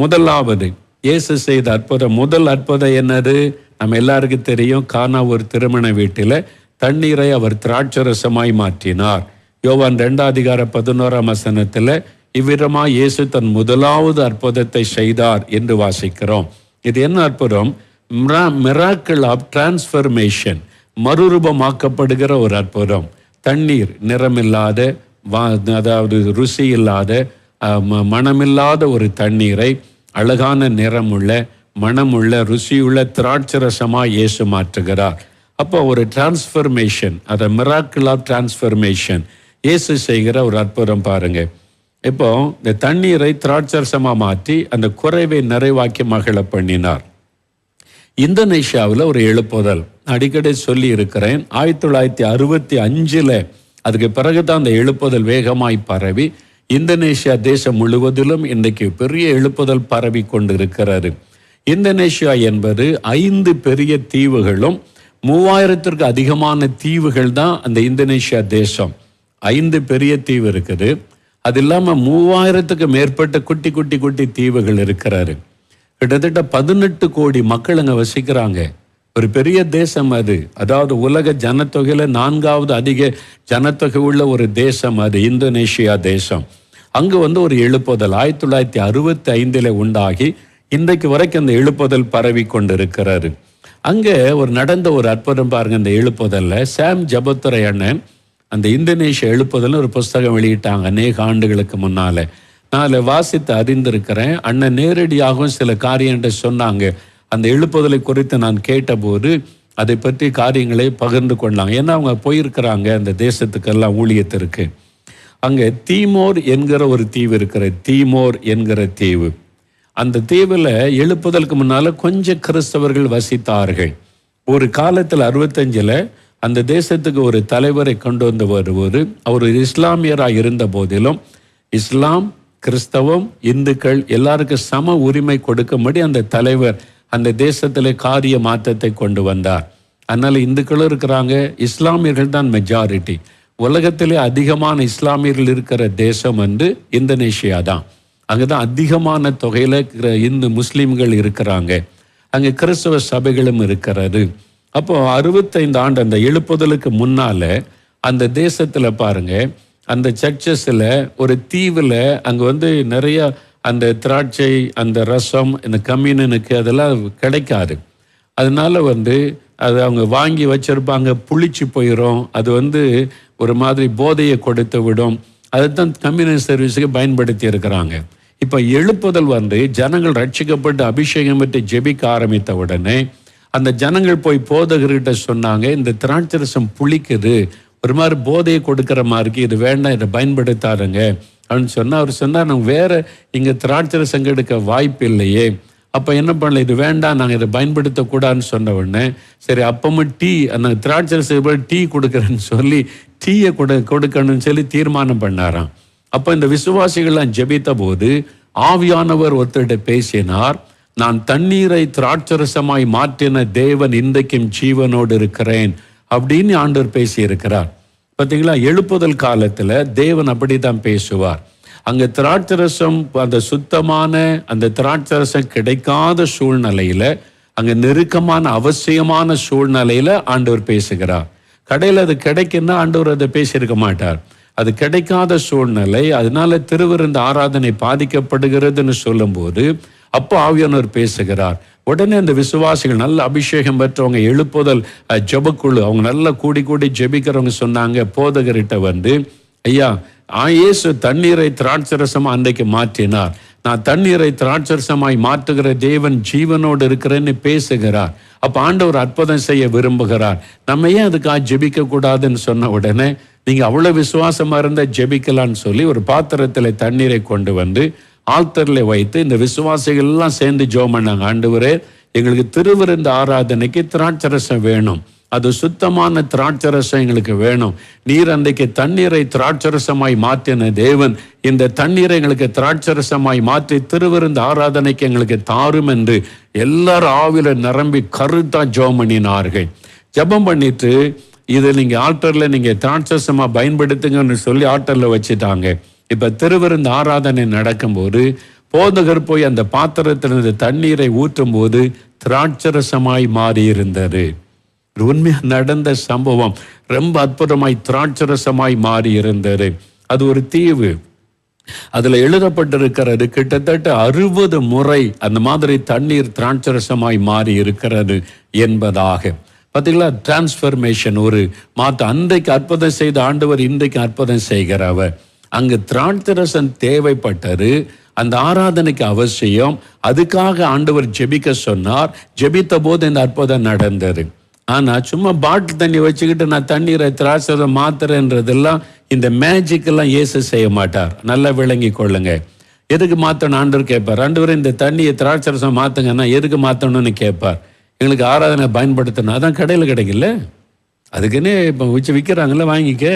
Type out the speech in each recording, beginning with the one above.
முதலாவது இயேசு செய்த அற்புதம். முதல் அற்புதம் என்னது? நம்ம எல்லாருக்கும் தெரியும் கானா ஒரு திருமண வீட்டில் தண்ணீரை அவர் திராட்சரசமாய் மாற்றினார். யோவான் ரெண்டாம் அதிகார பதினோராம் வசனத்தில் இவ்விதமா இயேசு தன் முதலாவது அற்புதத்தை செய்தார் என்று வாசிக்கிறோம். இது என்ன அற்புதம்? மிராக்கிள் ஆஃப் டிரான்ஸ்ஃபர்மேஷன் மறுரூபமாக்கப்படுகிற ஒரு அற்புதம். தண்ணீர் நிறமில்லாத வா அதாவது ருசி இல்லாத மனமில்லாத ம- ஒரு தண்ணீரை அழகான நிறமுள்ள மனமுள்ள ருசியுள்ள திராட்சரசமாக இயேசு மாற்றுகிறார். அப்போ ஒரு டிரான்ஸ்ஃபர்மேஷன் அதை மிராக்கிள் ஆஃப் டிரான்ஸ்ஃபர்மேஷன் இயேசு செய்கிற ஒரு அற்புதம் பாருங்க. இப்போ இந்த தண்ணீரை திராட்சரசமா மாற்றி அந்த குறைவை நிறைவாக்கி மகள பண்ணினார். இந்தோனேஷியாவில் ஒரு எழுப்புதல். அடிக்கடி சொல்லி இருக்கிறேன் ஆயிரத்தி தொள்ளாயிரத்தி அறுபத்தி அஞ்சில் அதுக்கு பிறகு தான் அந்த எழுப்புதல் வேகமாய் பரவி இந்தோனேஷியா தேசம் முழுவதிலும் இன்றைக்கு பெரிய எழுப்புதல் பரவி கொண்டு இருக்கிறாரு இந்தோனேஷியா என்பது ஐந்து பெரிய தீவுகளும் மூவாயிரத்திற்கு அதிகமான தீவுகள் தான் அந்த இந்தோனேஷியா தேசம். ஐந்து பெரிய தீவு இருக்குது. அது இல்லாமல் மூவாயிரத்துக்கு மேற்பட்ட குட்டி குட்டி குட்டி தீவுகள் இருக்கிறாரு கிட்டத்தட்ட பதினெட்டு கோடி மக்கள் அங்கே வசிக்கிறாங்க. ஒரு பெரிய தேசம் அது. அதாவது உலக ஜனத்தொகையில் நான்காவது அதிக ஜனத்தொகை உள்ள ஒரு தேசம் அது இந்தோனேஷியா தேசம். அங்கு வந்து ஒரு எழுப்புதல். ஆயிரத்தி தொள்ளாயிரத்தி அறுபத்தி ஐந்தில் உண்டாகி இன்றைக்கு வரைக்கும் அந்த எழுப்புதல் பரவி கொண்டிருக்கிறாரு அங்கே ஒரு நடந்த ஒரு அற்புதம் பாருங்க அந்த எழுப்புதலில். சாம் ஜபத்துரை அண்ணன் அந்த இந்தோனேஷிய எழுப்புதல்னு ஒரு புஸ்தகம் வெளியிட்டாங்க அநேக ஆண்டுகளுக்கு முன்னால. நான் அதில் வாசித்து அறிந்திருக்கிறேன். அண்ணன் நேரடியாகவும் சில காரியங்கள் சொன்னாங்க. அந்த எழுப்புதலை குறித்து நான் கேட்டபோது அதை பற்றி காரியங்களை பகிர்ந்து கொண்டாங்க. ஏன்னா அவங்க போயிருக்கிறாங்க அந்த தேசத்துக்கெல்லாம் ஊழியத்திற்கு. அங்கே தீமோர் என்கிற ஒரு தீவு இருக்கிற தீமோர் என்கிற தீவு. அந்த தீவில் எழுப்புதலுக்கு முன்னால கொஞ்சம் கிறிஸ்தவர்கள் வசித்தார்கள். ஒரு காலத்தில் அறுபத்தஞ்சில் அந்த தேசத்துக்கு ஒரு தலைவரை கொண்டு வந்து வருவது அவர் இஸ்லாமியராக இருந்த போதிலும் இஸ்லாம் கிறிஸ்தவம் இந்துக்கள் எல்லாருக்கும் சம உரிமை கொடுக்கும்படி அந்த தலைவர் அந்த தேசத்தில் காரிய மாற்றத்தை கொண்டு வந்தார். அதனால் இந்துக்களும் இருக்கிறாங்க இஸ்லாமியர்கள் தான் மெஜாரிட்டி உலகத்திலே அதிகமான இஸ்லாமியர்கள் இருக்கிற தேசம் வந்து இந்தோனேஷியா தான். அங்கே தான் அதிகமான தொகையில் இருக்கிற இந்து முஸ்லீம்கள் இருக்கிறாங்க. அங்கே கிறிஸ்தவ சபைகளும் இருக்கிறது. அப்போ அறுபத்தைந்து ஆண்டு அந்த எழுப்புதலுக்கு முன்னால அந்த தேசத்தில் பாருங்க அந்த சர்ச்சஸில் ஒரு தீவில் அங்கே வந்து நிறைய அந்த திராட்சை அந்த ரசம் இந்த கம்யூனனுக்கு அதெல்லாம் கிடைக்காது. அதனால வந்து அது அவங்க வாங்கி வச்சிருப்பாங்க புளிச்சு போயிடும் அது வந்து ஒரு மாதிரி போதையை கொடுத்து விடும். அதுதான் கம்யூனிஸ்ட் சர்வீஸுக்கு பயன்படுத்தி இருக்கிறாங்க. இப்போ எழுப்புதல் வந்து ஜனங்கள் ரட்சிக்கப்பட்டு அபிஷேகம் பெற்று ஜெபிக்க ஆரம்பித்த உடனே அந்த ஜனங்கள் போய் போதகர்கிட்ட சொன்னாங்க இந்த திராட்சரசம் புளிக்குது. ஒரு மாதிரி போதையை கொடுக்குற மாதிரி இது வேண்டாம் இதை பயன்படுத்தாருங்க அப்படின்னு சொன்னால் அவர் சொன்னார் நாங்கள் வேற இங்கே திராட்சரசம் எடுக்க வாய்ப்பு இல்லையே அப்போ என்ன பண்ணல இது வேண்டாம் நாங்கள் இதை பயன்படுத்தக்கூடாதுன்னு சொன்ன உடனே சரி அப்பமும் டீ அந்த திராட்சரசம் டீ கொடுக்குறேன்னு சொல்லி டீயை கொடு கொடுக்கணும்னு சொல்லி தீர்மானம் பண்ணாராம். அப்போ இந்த விசுவாசிகள்லாம் ஜெபித்த போது ஆவியானவர் ஒருத்தர்கிட்ட பேசினார் நான் தண்ணீரை திராட்சரசமாய் மாற்றின தேவன் இன்றைக்கும் ஜீவனோடு இருக்கிறேன் அப்படின்னு ஆண்டவர் பேசியிருக்கிறார். பார்த்தீங்களா எழுப்புதல் காலத்தில் தேவன் அப்படித்தான் பேசுவார். அங்க திராட்சரசம் அந்த சுத்தமான அந்த திராட்சரசம் கிடைக்காத சூழ்நிலையில அங்க நெருக்கமான அவசியமான சூழ்நிலையில ஆண்டவர் பேசுகிறார். கடையில் அது கிடைக்குன்னா ஆண்டவர் அதை பேசியிருக்க மாட்டார். அது கிடைக்காத சூழ்நிலை அதனால திருவிருந்த ஆராதனை பாதிக்கப்படுகிறதுன்னு சொல்லும்போது அப்போ ஆவியானவர் பேசுகிறார். உடனே அந்த விசுவாசிகள் நல்ல அபிஷேகம் பெற்றவங்க எழுப்புதல் அஹ், ஜெபக்குழு அவங்க நல்லா கூடி கூடி ஜெபிக்கிறவங்க சொன்னாங்க போதகர்கிட்ட வந்து ஐயா ஆ, இயேசு தண்ணீரை திராட்சரசமாக அன்றைக்கு மாற்றினார். நான் தண்ணீரை திராட்சரசமாய் மாற்றுகிற தேவன் ஜீவனோடு இருக்கிறேன்னு பேசுகிறார். அப்போ ஆண்டவர் அற்புதம் செய்ய விரும்புகிறார். நம்ம ஏன் அதுக்காக ஜெபிக்க கூடாதுன்னு சொன்ன உடனே நீங்கள் அவ்வளோ விசுவாசமாக இருந்தால் ஜெபிக்கலாம்னு சொல்லி ஒரு பாத்திரத்தில் தண்ணீரை கொண்டு வந்து ஆல்தர்ல வைத்து இந்த விசுவாசிகள்லாம் சேர்ந்து ஜோம் பண்ணாங்க. ஆண்டவரே எங்களுக்கு திருவிருந்த ஆராதனைக்கு திராட்சரசம் வேணும். அது சுத்தமான திராட்சரசம் எங்களுக்கு வேணும். நீர் அன்றைக்கு தண்ணீரை திராட்சரசமாய் மாற்றின தேவன் இந்த தண்ணீரை எங்களுக்கு திராட்சரசமாய் மாற்றி திருவிருந்த ஆராதனைக்கு எங்களுக்கு தாரும் என்று எல்லாரும் ஆவில நிரம்பி கருத்தா ஜோம் பண்ணினார்கள். ஜெபம் பண்ணிட்டு இதை நீங்க ஆல்டர்ல நீங்க திராட்சரசமா பயன்படுத்துங்கன்னு சொல்லி ஆல்டர்ல வச்சுட்டாங்க. இப்ப திருவிருந்த ஆராதனை நடக்கும்போது போதகர் போய் அந்த பாத்திரத்திலிருந்து தண்ணீரை ஊற்றும் போது திராட்சரசமாய் மாறி இருந்தது உண்மையாக நடந்த சம்பவம் ரொம்ப அற்புதமாய் திராட்சரசமாய் மாறி இருந்தது அது ஒரு தீவு. அதுல எழுதப்பட்டிருக்கிறது கிட்டத்தட்ட அறுபது முறை அந்த மாதிரி தண்ணீர் திராட்சரசமாய் மாறி இருக்கிறது என்பதாக. பார்த்தீங்களா டிரான்ஸ்ஃபர்மேஷன் ஒரு மாத்த அன்றைக்கு அற்புதம் செய்த ஆண்டவர் இன்றைக்கு அற்புதம் செய்கிறவர். அங்கு திராட்சரசன் தேவைப்பட்டது அந்த ஆராதனைக்கு அவசியம். அதுக்காக ஆண்டவர் ஜெபிக்க சொன்னார். ஜெபித்த போது இந்த அற்புதம் நடந்தது. ஆனால் சும்மா பாட்டில் தண்ணி வச்சுக்கிட்டு நான் தண்ணீரை திராட்சை மாத்துறேன்றதெல்லாம் இந்த மேஜிக்கெல்லாம் ஏசு இயேசு செய்ய மாட்டார். நல்லா விளங்கி கொள்ளுங்க. எதுக்கு மாற்றணும் ஆண்டவர் கேட்பார். ஆண்டவர் இந்த தண்ணியை திராட்சை ரசம் மாற்றுங்கன்னா எதுக்கு மாற்றணும்னு கேட்பார். எங்களுக்கு ஆராதனை பயன்படுத்தணும். அதான் கடையில் கிடைக்கல அதுக்குன்னு இப்போ வச்சு விற்கிறாங்கல்ல வாங்கிக்க.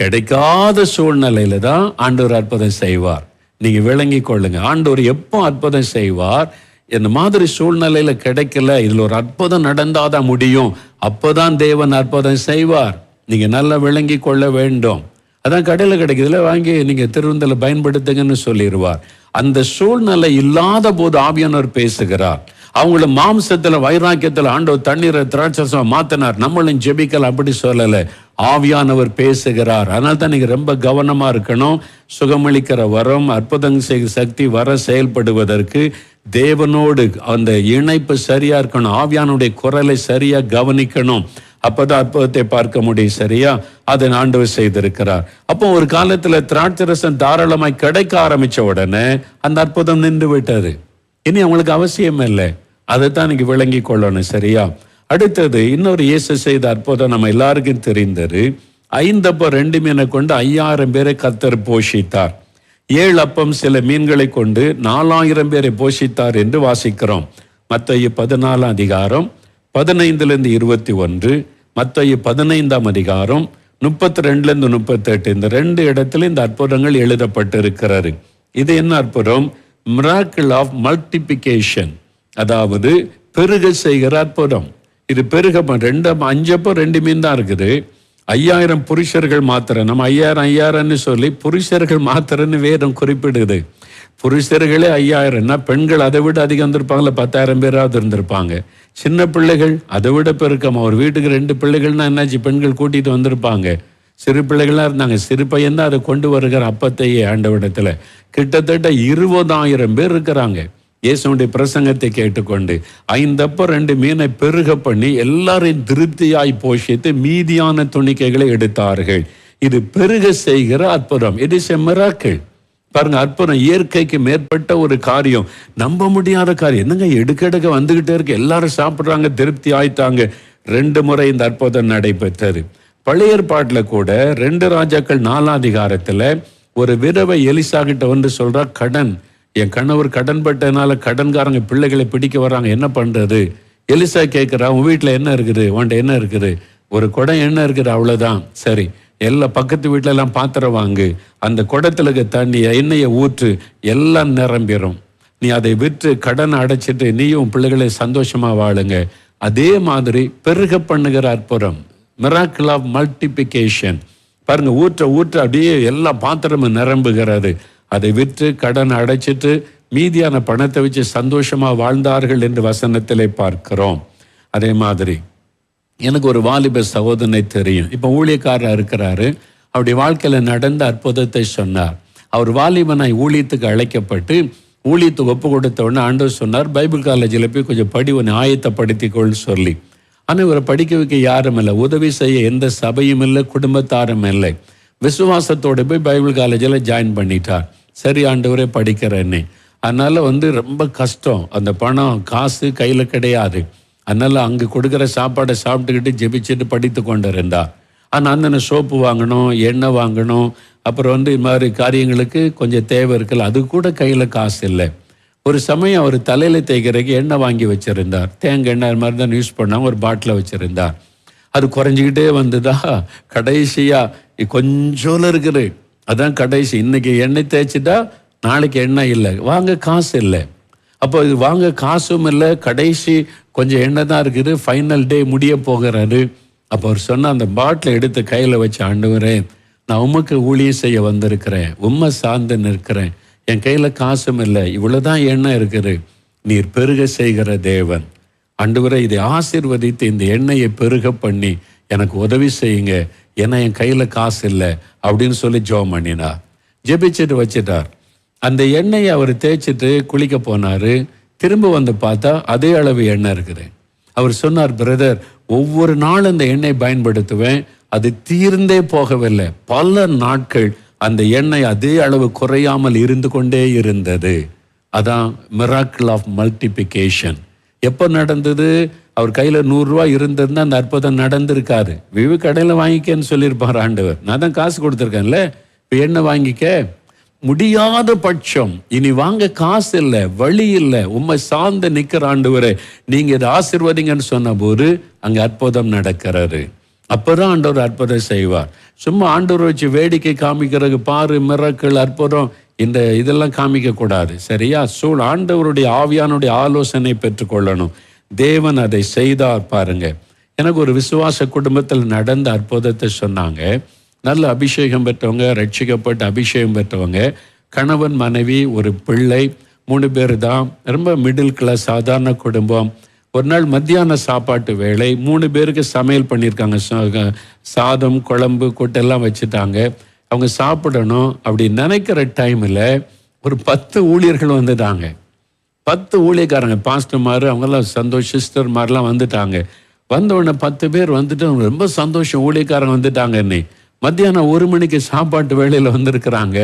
கிடைக்காத சூழ்நிலையில தான் ஆண்டவர் அற்புதம் செய்வார். நீங்கள் விளங்கி கொள்ளுங்க. ஆண்டவர் எப்போ அற்புதம் செய்வார்? இந்த மாதிரி சூழ்நிலையில கிடைக்கல. இதுல ஒரு அற்புதம் நடந்தாதான் முடியும். அப்போதான் தேவன் அற்புதம் செய்வார். நீங்க நல்லா விளங்கி கொள்ள வேண்டும். அதான் கடையில் கிடைக்குதுல வாங்கி நீங்க திருவிழந்தில் பயன்படுத்துங்கன்னு சொல்லிடுவார். அந்த சூழ்நிலை இல்லாத போது ஆவியானவர் பேசுகிறார். அவங்கள மாம்சத்துல வைராக்கியத்துல ஆண்டவர் தண்ணீரை திராட்சரசமா மாத்தினார். நம்மளும் ஜெபிக்கல் அப்படி சொல்லல. ஆவியானவர் பேசுகிறார். அதனால தான் நீங்க ரொம்ப கவனமா இருக்கணும். சுகமளிக்கிற வரம் அற்புதம் செய்கிற சக்தி வர செயல்படுவதற்கு தேவனோடு அந்த இணைப்பு சரியா இருக்கணும் ஆவியானுடைய குரலை சரியா கவனிக்கணும். அப்பதான் அற்புதத்தை பார்க்க முடியும் சரியா? அதை ஆண்டவர் செய்திருக்கிறார். அப்போ ஒரு காலத்துல திராட்சரசம் தாராளமாய் கிடைக்க ஆரம்பிச்ச உடனே அந்த அற்புதம் நின்று விட்டது. இனி அவங்களுக்கு அவசியம் இல்லை. அதைத்தான் நீங்க விளங்கி கொள்ளணும் சரியா? அடுத்தது இன்னொரு இயேசு செய்த அற்புதம் நம்ம எல்லாருக்கும் தெரிந்தது. ஐந்தப்ப ரெண்டு மீனை கொண்டு ஐயாயிரம் பேரை கத்தர் போஷித்தார். ஏழு அப்பம் சில மீன்களை கொண்டு நாலாயிரம் பேரை போஷித்தார் என்று வாசிக்கிறோம். மத்திய பதினாலாம் அதிகாரம் பதினைந்துலேருந்து இருபத்தி ஒன்று மத்திய பதினைந்தாம் அதிகாரம் முப்பத்தி ரெண்டுலேருந்து முப்பத்தெட்டு இந்த ரெண்டு இடத்துல இந்த அற்புதங்கள் எழுதப்பட்டிருக்கிறாரு இது என்ன அற்புதம்? மிராக்கிள் ஆஃப் மல்டிபிகேஷன் அதாவது பெருக செய்கிற அற்புதம். இது பெருக ரெண்டு அஞ்சப்போ ரெண்டு மீன் தான் இருக்குது. ஐயாயிரம் புருஷர்கள் மாத்திரம் நம்ம ஐயாயிரம் ஐயாயிரம்னு சொல்லி புருஷர்கள் மாத்திரன்னு வேதம் குறிப்பிடுது. புருஷர்களே ஐயாயிரம்னா பெண்கள் அதை விட அதிகம் இருந்திருப்பாங்களே பத்தாயிரம் பேராவது இருந்திருப்பாங்க. சின்ன பிள்ளைகள் அதை விட பெருக்கம். ஒரு வீட்டுக்கு ரெண்டு பிள்ளைகள்னா என்னாச்சு பெண்கள் கூட்டிட்டு வந்திருப்பாங்க. சிறு பிள்ளைகளாக இருந்தாங்க சிறு பையன் தான் அதை கொண்டு வருகிற அப்பத்தையே ஆண்டவிடத்தில் கிட்டத்தட்ட இருபதாயிரம் பேர் இருக்கிறாங்க. இயேசுடைய பிரசங்கத்தை கேட்டுக்கொண்டு ஐந்தப்போ ரெண்டு மீனை பெருக பண்ணி எல்லாரையும் திருப்தியாய் போஷித்து மீதியான துணிக்கைகளை எடுத்தார்கள். இது பெருக செய்கிற அற்புதம். இட் இஸ் எ மிராக்கள் பாருங்க அற்புதம். இயற்கைக்கு மேற்பட்ட ஒரு காரியம். நம்ப முடியாத காரியம். என்னங்க எடுக்க எடுக்க வந்துகிட்டே இருக்கு. எல்லாரும் சாப்பிட்றாங்க திருப்தி ஆயிட்டாங்க. ரெண்டு முறை இந்த அற்புதம் நடைபெற்றது. பழைய ஏற்பாட்டில் கூட ரெண்டு ராஜாக்கள் நாலாதிகாரத்தில் ஒரு விதவை எலிசா கிட்ட வந்து சொல்றா கடன் என் கணவர் கடன் பட்டதுனால கடன்காரங்க பிள்ளைகளை பிடிக்க வர்றாங்க. என்ன பண்ணுறது எலிசா கேட்குறா உன் வீட்டில் என்ன இருக்குது? உன்ட்ட என்ன இருக்குது? ஒரு குடம் என்ன இருக்குது? அவ்வளோதான் சரி எல்லா பக்கத்து வீட்டிலலாம் எல்லாம் பாத்திரம் வாங்கு. அந்த குடத்துல இருக்க தண்ணியை எண்ணெயை ஊற்று எல்லாம் நிரம்பிடும் நீ அதை விற்று கடனை அடைச்சிட்டு நீயும் பிள்ளைகளை சந்தோஷமா வாழுங்க. அதே மாதிரி பெருக பண்ணுகிற அற்புதம். மிராக்கிள் ஆஃப் மல்டிபிகேஷன் பாருங்க ஊற்ற ஊற்ற அப்படியே எல்லா பாத்திரமும் நிரம்புகிறது. அதை விற்று கடன் அடைச்சிட்டு மீதியான பணத்தை வச்சு சந்தோஷமாக வாழ்ந்தார்கள் என்று வசனத்திலே பார்க்கிறோம். அதே மாதிரி எனக்கு ஒரு வாலிப சகோதரனை தெரியும். இப்போ ஊழியக்காரர் இருக்கிறாரு. அவருடைய வாழ்க்கையில் நடந்த அற்புதத்தை சொன்னார். அவர் வாலிபனாய் ஊழியத்துக்கு அழைக்கப்பட்டு ஊழியத்துக்கு ஒப்பு கொடுத்த உடனே ஆண்டவர் சொன்னார் பைபிள் காலேஜில் போய் கொஞ்சம் படி ஒன்று ஆயத்தப்படுத்திக்கொள்னு சொல்லி. ஆனால் இவரை படிக்க வைக்க யாரும் இல்லை. உதவி செய்ய எந்த சபையும் இல்லை குடும்பத்தாரும் இல்லை. விசுவாசத்தோடு போய் பைபிள் காலேஜில் ஜாயின் பண்ணிட்டார். சரி ஆண்டவரே படிக்கிறேன்னு அதனால் வந்து ரொம்ப கஷ்டம். அந்த பணம் காசு கையில் கிடையாது. அதனால் அங்கே கொடுக்குற சாப்பாடை சாப்பிட்டுக்கிட்டு ஜெபிச்சுட்டு படித்து கொண்டு இருந்தா ஆனால் அந்த சோப்பு வாங்கணும் எண்ணெய் வாங்கணும். அப்புறம் வந்து இது மாதிரி காரியங்களுக்கு கொஞ்சம் தேவை இருக்குல்ல அது கூட கையில் காசு இல்லை. ஒரு சமயம் அவர் தலையில் தேய்க்கிறதுக்கு எண்ணெய் வாங்கி வச்சுருந்தார். தேங்காய் எண்ணெய் அது மாதிரி தான் யூஸ் பண்ணாங்க ஒரு பாட்டில் வச்சுருந்தார். அது குறைஞ்சிக்கிட்டே வந்ததா? கடைசியாக கொஞ்சோல இருக்குது. அதான் கடைசி. இன்னைக்கு எண்ணெய் தேய்ச்சிட்டா நாளைக்கு எண்ணெய் இல்லை. வாங்க காசு இல்லை. அப்போ இது வாங்க காசும் இல்லை. கடைசி கொஞ்சம் எண்ணெய் தான் இருக்குது. ஃபைனல் டே முடிய போகிறாரு. அப்போ அவர் சொன்ன அந்த பாட்டிலை எடுத்து கையில் வச்சு ஆண்டுகிறேன் நான் உமக்கு ஊழியம் செய்ய வந்திருக்கிறேன். உம்மை சார்ந்து நிற்கிறேன். என் கையில் காசும் இல்லை. இவ்வளோ தான் எண்ணெய் இருக்குது. நீர் பெருக செய்கிற தேவன். ஆண்டவரே இதை ஆசிர்வதித்து இந்த எண்ணெயை பெருக பண்ணி எனக்கு உதவி செய்யுங்க. ஏன்னா என் கையில் காசு இல்லை அப்படின்னு சொல்லி ஜோம் பண்ணினார் ஜெபிச்சுட்டு வச்சிட்டார். அந்த எண்ணெயை அவர் தேய்ச்சிட்டு குளிக்க போனாரு. திரும்ப வந்து பார்த்தா அதே அளவு எண்ணெய் இருக்குது. அவர் சொன்னார் பிரதர் ஒவ்வொரு நாள் அந்த எண்ணெய் பயன்படுத்துவேன். அது தீர்ந்தே போகவில்லை. பல நாட்கள் அந்த எண்ணெய் அதே அளவு குறையாமல் இருந்து கொண்டே இருந்தது. அதான் மிராக்கிள் ஆஃப் மல்டிபிகேஷன் எப்போ நடந்தது? அவர் கையில் நூறுரூவா இருந்திருந்தால் அந்த அற்புதம் நடந்திருக்காரு விவு கடையில் வாங்கிக்கன்னு சொல்லியிருப்பார் ஆண்டவர். நான் தான் காசு கொடுத்துருக்கேன்ல. இப்போ என்ன வாங்கிக்க? முடியாத பட்சம். இனி வாங்க காசு இல்லை வழி இல்லை. உண்மை சார்ந்து நிற்கிற ஆண்டவர் நீங்க இதை ஆசிர்வதிங்கன்னு சொன்ன போது அங்க அற்புதம் நடக்கிறாரு அப்பதான் ஆண்டவர் அற்புதம் செய்வார். சும்மா ஆண்டவர் வச்சு வேடிக்கை காமிக்கிறது பாரு மிரக்கள் அற்புதம் இந்த இதெல்லாம் காமிக்கக்கூடாது. சரியா? சூழ் ஆண்டவருடைய ஆவியானுடைய ஆலோசனை பெற்றுக்கொள்ளணும். தேவன் அதை செய்தார் பாருங்க. எனக்கு ஒரு விசுவாச குடும்பத்தில் நடந்த அற்புதத்தை சொன்னாங்க. நல்ல அபிஷேகம் பெற்றவங்க ரட்சிக்கப்பட்டு அபிஷேகம் பெற்றவங்க கணவன் மனைவி ஒரு பிள்ளை மூணு பேர் தான். ரொம்ப மிடில் கிளாஸ் சாதாரண குடும்பம். ஒரு நாள் மத்தியான சாப்பாட்டு வேலை மூணு பேருக்கு சமையல் பண்ணியிருக்காங்க. சாதம் குழம்பு கொட்டெல்லாம் வச்சுட்டாங்க. அவங்க சாப்பிடணும் அப்படி நினைக்கிற டைமில் ஒரு பத்து ஊழியர்கள் வந்துட்டாங்க. பத்து ஊழியக்காரங்க பாஸ்டர்மார் அவங்கெல்லாம் சந்தோஷ் சிஸ்டர் மாதிரிலாம் வந்துட்டாங்க. வந்த உடனே பத்து பேர் வந்துட்டு அவங்க ரொம்ப சந்தோஷம் ஊழியக்காரங்க வந்துட்டாங்க என்னை மத்தியானம் ஒரு மணிக்கு சாப்பாட்டு வேலையில் வந்திருக்கிறாங்க.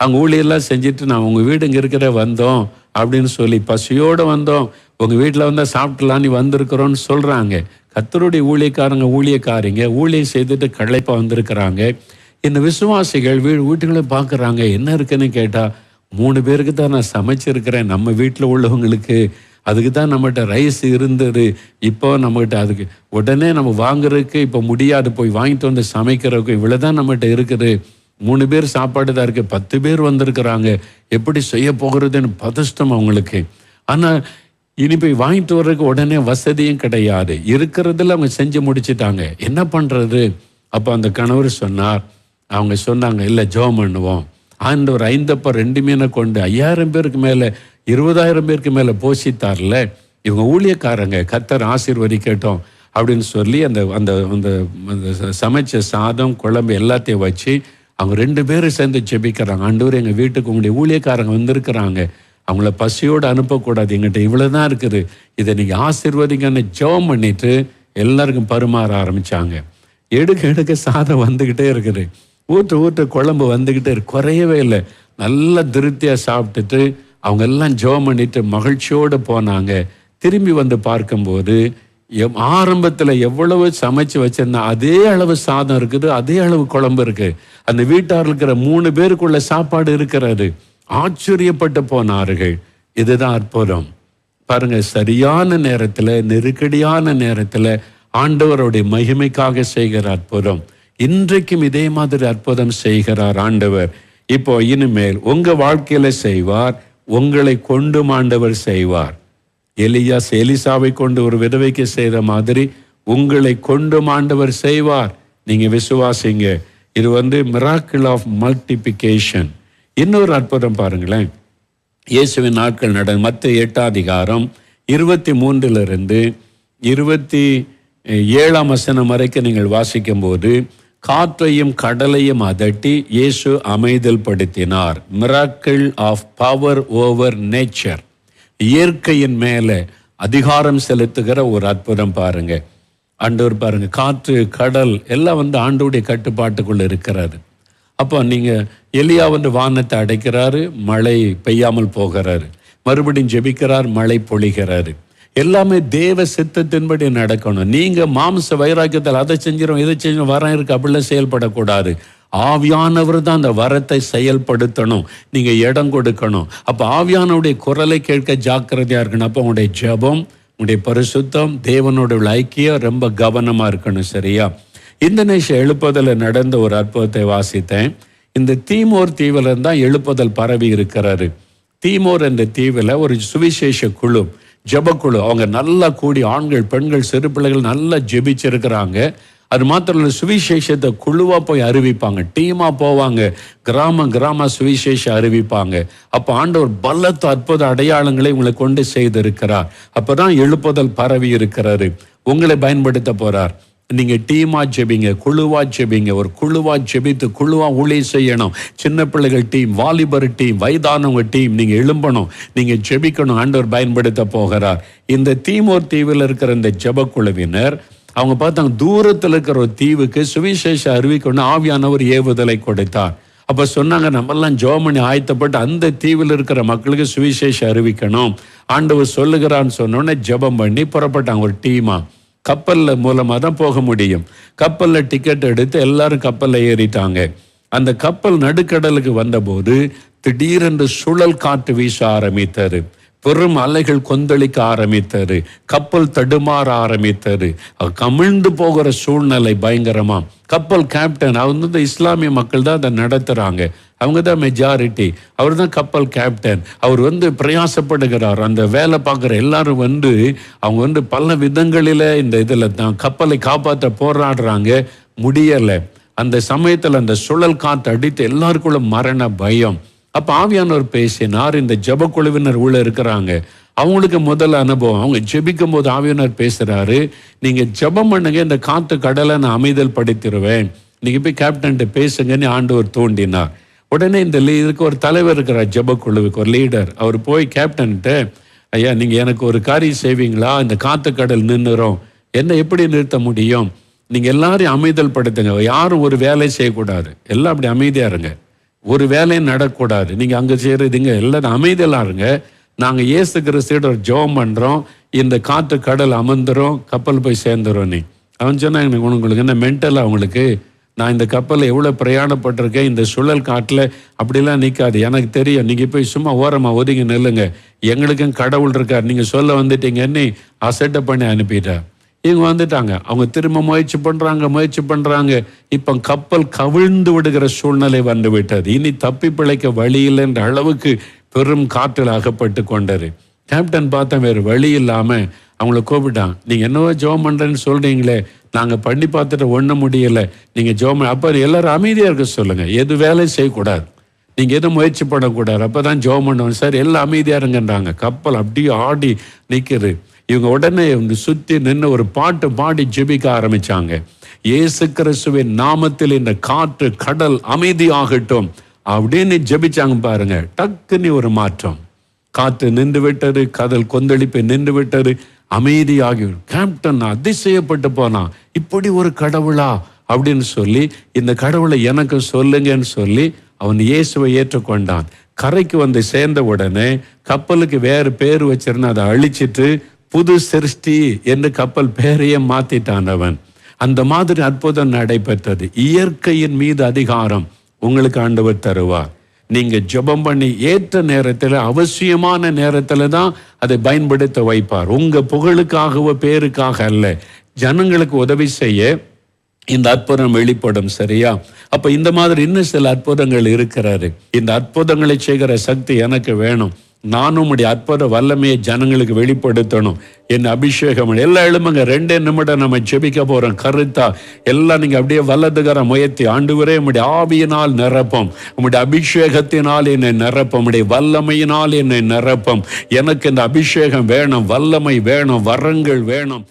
அவங்க ஊழியெல்லாம் செஞ்சுட்டு நான் உங்கள் வீடு இங்கே இருக்கிற வந்தோம் அப்படின்னு சொல்லி பசியோடு வந்தோம். உங்கள் வீட்டில் வந்தால் சாப்பிடலான்னு வந்திருக்கிறோன்னு சொல்கிறாங்க கத்தருடைய ஊழியக்காரங்க ஊழியக்காரிங்க ஊழியம் செய்துட்டு களைப்பாக வந்திருக்கிறாங்க. இந்த விசுவாசிகள் வீடு வீட்டுகளை பார்க்குறாங்க என்ன இருக்குன்னு கேட்டால் மூணு பேருக்கு தான் நான் சமைச்சிருக்கிறேன். நம்ம வீட்டில் உள்ளவங்களுக்கு அதுக்கு தான் நம்மகிட்ட ரைஸ் இருந்தது. இப்போ நம்மகிட்ட அதுக்கு உடனே நம்ம வாங்குறதுக்கு இப்போ முடியாது. போய் வாங்கிட்டு வந்து சமைக்கிறதுக்கு இவ்வளோ தான் நம்மகிட்ட இருக்குது. மூணு பேர் சாப்பாடு தான் இருக்குது பத்து பேர் வந்திருக்கிறாங்க. எப்படி செய்ய போகிறதுன்னு பதஷ்டம் அவங்களுக்கு. ஆனால் இனி போய் வாங்கிட்டு வர்றதுக்கு உடனே வசதியும் கிடையாது. இருக்கிறதுல அவங்க செஞ்சு முடிச்சிட்டாங்க. என்ன பண்ணுறது அப்போ அந்த கணவர் சொன்னார். அவங்க சொன்னாங்க இல்லை ஜெபம் பண்ணுவோம். ஆண்டவர் ஐந்தப்ப ரெண்டு மீனை கொண்டு ஐயாயிரம் பேருக்கு மேலே இருபதாயிரம் பேருக்கு மேலே போஷித்தார்ல. இவங்க ஊழியக்காரங்க கத்தர் ஆசீர்வதிக்கட்டும் அப்படின்னு சொல்லி அந்த அந்த அந்த அந்த சமைச்ச சாதம் குழம்பு எல்லாத்தையும் வச்சு அவங்க ரெண்டு பேரும் சேர்ந்து ஜெபிக்கிறாங்க. ஆண்டவர் எங்கள் வீட்டுக்கு உங்களுடைய ஊழியக்காரங்க வந்திருக்கிறாங்க. அவங்கள பசியோடு அனுப்பக்கூடாது. எங்கிட்ட இவ்வளோ தான் இருக்குது. இதை நீங்கள் ஆசீர்வதிங்கன்னு ஜெபம் பண்ணிட்டு எல்லாருக்கும் பரிமாற ஆரம்பித்தாங்க எடுக்க எடுக்க சாதம் வந்துக்கிட்டே இருக்குது. ஊற்று ஊற்று குழம்பு வந்துக்கிட்டே குறையவே இல்லை. நல்லா திருப்தியாக சாப்பிட்டுட்டு அவங்க எல்லாம் ஜோம் பண்ணிட்டு மகிழ்ச்சியோடு போனாங்க. திரும்பி வந்து பார்க்கும்போது எம் ஆரம்பத்தில் எவ்வளவு சமைச்சு வச்சிருந்தா அதே அளவு சாதம் இருக்குது அதே அளவு குழம்பு இருக்கு. அந்த வீட்டார் இருக்கிற மூணு பேருக்குள்ள சாப்பாடு இருக்கிறது. ஆச்சரியப்பட்டு போனார்கள். இதுதான் அற்புதம். பாருங்க சரியான நேரத்தில் நெருக்கடியான நேரத்தில் ஆண்டவருடைய மகிமைக்காக செய்கிற அற்புதம். இன்றைக்கும் இதே மாதிரி அற்புதம் செய்கிறார் ஆண்டவர். இப்போ இனிமேல் உங்க வாழ்க்கையில செய்வார் உங்களை கொண்டு மாண்டவர் செய்வார். எலியாஸ் எலிசாவை கொண்டு ஒரு விதவைக்கு செய்த மாதிரி உங்களை கொண்டு மாண்டவர் செய்வார். நீங்க விசுவாசிங்க. இது வந்து மிராக்கிள் ஆஃப் மல்டிபிகேஷன் இன்னொரு அற்புதம் பாருங்களேன். இயேசுவின் நாட்கள் நட மற்ற எட்டாம் அதிகாரம் இருபத்தி மூன்றிலிருந்து இருபத்தி ஏழாம் வசனம் வரைக்கும் நீங்கள் வாசிக்கும்போது காற்றையும் கடலையும் அதட்டி இயேசு அமைதல் படுத்தினார் miracle of power over nature. இயற்கையின் மேலே அதிகாரம் செலுத்துகிற ஒரு அற்புதம் பாருங்க. ஆண்டவர் பாருங்க காற்று கடல் எல்லாம் வந்து ஆண்டோடைய கட்டுப்பாட்டுக்குள்ள இருக்கிறாரு அப்போ நீங்க எலியா வந்து வானத்தை அடைக்கிறாரு மழை பெய்யாமல் போகிறாரு. மறுபடியும் ஜெபிக்கிறார் மழை பொழிகிறாரு. எல்லாமே தேவ சித்தத்தின்படி நடக்கணும். நீங்க மாம்ச வைராக்கியத்தில் அதை செஞ்சிடும் இதை செஞ்சிடும் வரம் இருக்கு அப்படிலாம் செயல்படக்கூடாது. ஆவியானவர் தான் அந்த வரத்தை செயல்படுத்தணும். நீங்க இடம் கொடுக்கணும். அப்ப ஆவியானவுடைய குரலை கேட்க ஜாக்கிரதையா இருக்கணும். அப்போ உங்களுடைய ஜபம் உங்களுடைய பரிசுத்தம் தேவனோட ஐக்கியம் ரொம்ப கவனமா இருக்கணும் சரியா? இந்தோனேஷியா எழுப்புதல நடந்த ஒரு அற்புதத்தை வாசித்தேன். இந்த தீமோர் தீவுல தான் எழுப்புதல் பரவி இருக்கிறாரு தீமோர் என்ற தீவில் ஒரு சுவிசேஷ குழு. ஜெபக்குழு. அவங்க நல்லா கூடி ஆண்கள் பெண்கள் சிறு பிள்ளைகள் நல்லா ஜெபிச்சிருக்கிறாங்க. அது மாத்திரம் இல்லை சுவிசேஷத்தை குழுவாக போய் அறிவிப்பாங்க. டீமாக போவாங்க. கிராம கிராம சுவிசேஷம் அறிவிப்பாங்க. அப்போ ஆண்டவர் பலத்த அற்புத அடையாளங்களை உங்களை கொண்டு செய்திருக்கிறார். அப்பதான் எழுப்புதல் பரவி இருக்கிறாரு உங்களை பயன்படுத்த போகிறார் நீங்கள் டீமாக ஜெபிங்க குழுவாக ஜெபிங்க ஒரு குழுவாக ஜெபித்து குழுவாக ஊழிய செய்யணும். சின்ன பிள்ளைகள் டீம் வாலிபர் டீம் வயதானவங்க டீம் நீங்கள் எழும்பணும். நீங்கள் ஜெபிக்கணும் ஆண்டவர் பயன்படுத்த போகிறார். இந்த தீமோர் தீவில் இருக்கிற இந்த ஜெப குழுவினர் அவங்க பார்த்தாங்க தூரத்தில் இருக்கிற ஒரு தீவுக்கு சுவிசேஷ அறிவிக்கணும் ஆவியானவர் ஏவுதலை கொடுத்தார். அப்போ சொன்னாங்க நம்மெல்லாம் ஜோமணி ஆயத்தப்பட்டு அந்த தீவில் இருக்கிற மக்களுக்கு சுவிசேஷம் அறிவிக்கணும். ஆண்டவர் சொல்லுகிறான்னு சொன்னோடனே ஜெபம் பண்ணி புறப்பட்டாங்க ஒரு டீமாக கப்பல்ல மூலமாக தான் போக முடியும். கப்பல்ல டிக்கெட் எடுத்து எல்லாரும் கப்பல்ல ஏறிட்டாங்க. அந்த கப்பல் நடுக்கடலுக்கு வந்தபோது திடீரென்று சுழல் காற்று வீச ஆரம்பித்தது. பெரும் அலைகள் கொந்தளிக்க ஆரம்பித்தது. கப்பல் தடுமாற ஆரம்பித்தது. கமிழ்ந்து போகிற சூழ்நிலை பயங்கரமா. கப்பல் கேப்டன் அவங்க வந்து இஸ்லாமிய மக்கள் தான் அதை நடத்துறாங்க. அவங்க தான் மெஜாரிட்டி அவர் தான் கப்பல் கேப்டன் அவர் வந்து பிரயாசப்படுகிறார். அந்த வேலை பார்க்குற எல்லாரும் வந்து அவங்க வந்து பல விதங்களில் இந்த இதில் தான் கப்பலை காப்பாற்ற போராடுறாங்க. முடியலை. அந்த சமயத்தில் அந்த சுழல் காற்று அடித்து எல்லாருக்குள்ள மரண பயம். அப்போ ஆவியானவர் பேசினார் இந்த ஜெப குழுவினர் உள்ள இருக்கிறாங்க. அவங்களுக்கு முதல் அனுபவம் அவங்க ஜெபிக்கும் போது ஆவியானவர் பேசுறாரு நீங்க ஜபம் பண்ணுங்க இந்த காத்து கடலை நான் அமைதல் படுத்திடுவேன் நீங்க போய் கேப்டன்ட்டு பேசுங்கன்னு ஆண்டவர் தூண்டினார். உடனே இந்த இதுக்கு ஒரு தலைவர் இருக்கிறார் ஜெப குழுவுக்கு ஒரு லீடர் அவர் போய் கேப்டன்ட்டு ஐயா நீங்க எனக்கு ஒரு காரியம் செய்வீங்களா? இந்த காத்து கடல் நின்றுறோம் என்ன எப்படி நிறுத்த முடியும்? நீங்க எல்லாரையும் அமைதல் படுத்துங்க. யாரும் ஒரு வேலை செய்யக்கூடாது. எல்லாம் அப்படி அமைதியா இருங்க. ஒரு வேலையும் நடக்கக்கூடாது நீங்கள் அங்கே செய்யறதுங்க எல்லாரும் அமைதியெல்லாம் இருங்க. நாங்கள் இயேசு கிறிஸ்தியோட ஒரு பண்ணுறோம் இந்த காற்று கடல் அமர்ந்துரும் கப்பல் போய் சேர்ந்துரும் நீ. அவன் சொன்னா எனக்கு உங்களுக்கு என்ன மென்டல் அவங்களுக்கு நான் இந்த கப்பலில் எவ்வளோ பிரயாணப்பட்டிருக்கேன்? இந்த சுழல் காட்டில் அப்படிலாம் நிற்காது எனக்கு தெரியும். நீங்கள் போய் சும்மா ஓரமாக ஒதுங்கி நில்லுங்க. எங்களுக்கும் கடவுள் இருக்கார். நீங்கள் சொல்ல வந்துட்டீங்கன்னு அசட்டை பண்ணி அனுப்பிட்டேன் இவங்க வந்துட்டாங்க. அவங்க திரும்ப முயற்சி பண்றாங்க முயற்சி பண்றாங்க. இப்ப கப்பல் கவிழ்ந்து விடுகிற சூழ்நிலை வந்து விட்டது. இனி தப்பி பிழைக்க வழி இல்லைன்ற அளவுக்கு பெரும் காற்றில் அகப்பட்டு கொண்டாரு கேப்டன் பார்த்தா வேறு வழி இல்லாம அவங்கள கூப்பிட்டான். நீங்க என்னவோ ஜோம் பண்றேன்னு சொல்றீங்களே. நாங்க பண்ணி பார்த்துட்டு ஒன்றும் முடியல. நீங்க ஜோம் அப்ப எல்லாரும் அமைதியா இருக்க சொல்லுங்க. எது வேலையும் செய்யக்கூடாது. நீங்க எதுவும் முயற்சி பண்ணக்கூடாது. அப்பதான் ஜோம் பண்ணுவோம். சார் எல்லாம் அமைதியா இருங்கன்றாங்க. கப்பல் அப்படியே ஆடி நிக்குது. இவங்க உடனே வந்து சுற்றி நின்று ஒரு பாட்டு பாடி ஜெபிக்க ஆரம்பித்தாங்க இயேசு கிறிஸ்துவின் நாமத்தில் இந்த காற்று கடல் அமைதியாகட்டும் அப்படின்னு ஜெபிச்சாங்க பாருங்க. டக்குன்னு ஒரு மாற்றம். காற்று நின்று விட்டது கடல் கொந்தளிப்பு நின்று விட்டது அமைதியாகி கேப்டன் அதிசயப்பட்டு போனான் இப்படி ஒரு கடவுளா? அப்படின்னு சொல்லி இந்த கடவுளை எனக்கு சொல்லுங்கன்னு சொல்லி அவன் இயேசுவை ஏற்றுக்கொண்டான். கரைக்கு வந்து சேர்ந்த உடனே கப்பலுக்கு வேறு பேர் வச்சிருந்தா அதை அழிச்சிட்டு புது சிருஷ்டி என்று கப்பல் பெயரையே மாத்திட்டான் அவன். அந்த மாதிரி அற்புதம் நடைபெற்றது. இயற்கையின் மீது அதிகாரம் உங்களுக்கு ஆண்டவர் தருவார். நீங்க ஜெபம் பண்ணி ஏற்ற நேரத்தில் அவசியமான நேரத்தில் தான் அதை பயன்படுத்த வைப்பார். உங்க புகழுக்காகவோ பேருக்காக அல்ல. ஜனங்களுக்கு உதவி செய்ய இந்த அற்புதம் வெளிப்படும் சரியா? அப்ப இந்த மாதிரி இன்னும் சில அற்புதங்கள் இருக்கிறாரு இந்த அற்புதங்களை செய்கிற சக்தி எனக்கு வேணும். நானும் உம்முடைய அற்புத வல்லமையை ஜனங்களுக்கு வெளிப்படுத்தணும். என் அபிஷேகம் எல்லா எழுமுங்க ரெண்டே நிமிடம் நம்ம ஜெபிக்க போறோம். கருத்தா எல்லாம் நீங்க அப்படியே வல்லதுகர முயற்சி ஆண்டுவரே. உம்முடைய ஆவியினால் நிரப்பம். உம்முடைய அபிஷேகத்தினால் என்னை நிரப்பம். உம்முடைய வல்லமையினால் என்னை நிரப்பம். எனக்கு இந்த அபிஷேகம் வேணும். வல்லமை வேணும். வரங்கள் வேணும்.